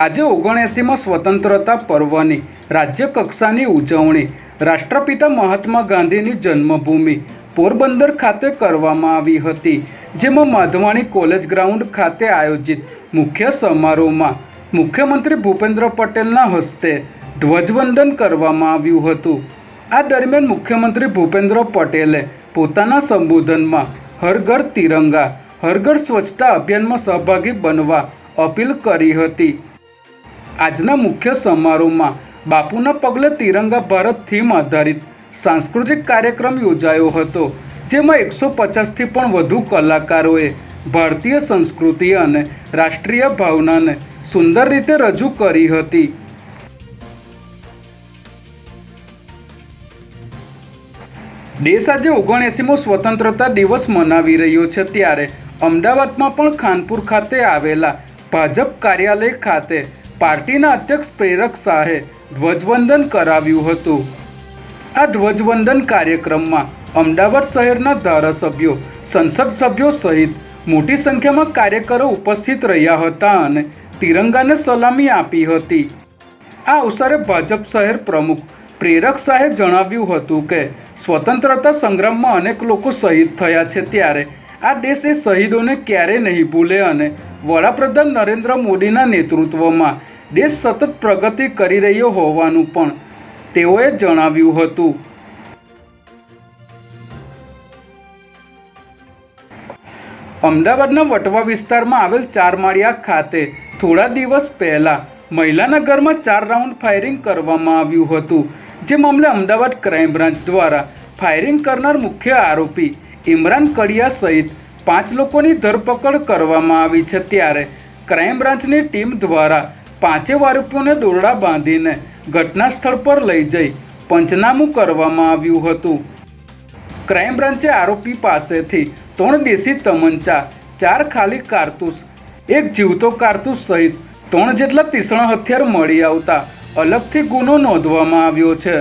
આજે ઓગણએંસીમાં સ્વતંત્રતા પર્વની રાજ્યકક્ષાની ઉજવણી. રાષ્ટ્રપિતા મહાત્મા ગાંધીની જન્મભૂમિ પોરબંદર ખાતે કરવામાં આવી હતી, જેમાં માધવાણી કોલેજ ગ્રાઉન્ડ ખાતે આયોજિત મુખ્ય સમારોહમાં મુખ્યમંત્રી ભૂપેન્દ્ર પટેલના હસ્તે ધ્વજવંદન કરવામાં આવ્યું હતું. આ દરમિયાન મુખ્યમંત્રી ભૂપેન્દ્ર પટેલે પોતાના સંબોધનમાં હર તિરંગા હર ઘર સ્વચ્છતા અભિયાનમાં સહભાગી બનવા અપીલ કરી હતી. આજના મુખ્ય સમારોહમાં બાપુના પગલે તિરંગા ભારત થીમ આધારિત સાંસ્કૃતિક કાર્યક્રમ યોજાયો હતો, જેમાં એકસો પચાસથી પણ વધુ કલાકારોએ ભારતીય સંસ્કૃતિ અને રાષ્ટ્રીય ભાવનાને સુંદર રીતે રજૂ કરી હતી. દેશ આજે ઓગણએંસીમો સ્વતંત્રતા દિવસ મનાવી રહ્યો છે, ત્યારે અમદાવાદમાં પણ ખાનપુર ખાતે આવેલા ભાજપ કાર્યાલય ખાતે પાર્ટીના અધ્યક્ષ પ્રેરક શાહે ધ્વજવંદન કરાવ્યું હતું. આ ધ્વજવંદન કાર્યક્રમમાં અમદાવાદ શહેરના ધારાસભ્યો, સંસદ સભ્યો સહિત મોટી સંખ્યામાં કાર્યકરો ઉપસ્થિત રહ્યા હતા અને તિરંગાને સલામી આપી હતી. આ અવસરે ભાજપ શહેર પ્રમુખ પ્રેરક શાહે જણાવ્યું હતું કે, સ્વતંત્રતા સંગ્રામમાં અનેક લોકો શહીદ થયા છે ત્યારે આ દેશ એ શહીદોને ક્યારે નહીં ભૂલે અને વડાપ્રધાન નરેન્દ્ર મોદીના નેતૃત્વમાં દેશ સતત પ્રગતિ કરી રહ્યો હોવાનું પણ તેઓએ જણાવ્યું હતું. અમદાવાદના વટવા વિસ્તારમાં આવેલ ચારમાળિયા ખાતે થોડા દિવસ પહેલા મહિલાના ઘરમાં ચાર રાઉન્ડ ફાયરિંગ કરવામાં આવ્યું હતું, જે મામલે અમદાવાદ ક્રાઇમ બ્રાન્ચ દ્વારા ફાયરિંગ કરનાર મુખ્ય આરોપી ઇમરાન કડિયા સહિત પાંચ લોકોની ધરપકડ કરવામાં આવી છે ત્યારે ક્રાઇમ બ્રાન્ચની ટીમ દ્વારા પાંચે આરોપીઓને દોરડા બાંધીને ઘટના સ્થળ પર લઈ જઈ પંચનામું કરવામાં આવ્યું હતું. ક્રાઇમ બ્રાન્ચે આરોપી પાસેથી ત્રણ દેશી તમંચા, ચાર ખાલી કારતૂસ, એક જીવતો કારતૂસ સહિત ત્રણ જેટલા તીસણ હથિયાર મળી આવતા અલગથી ગુનો નોંધવામાં આવ્યો છે.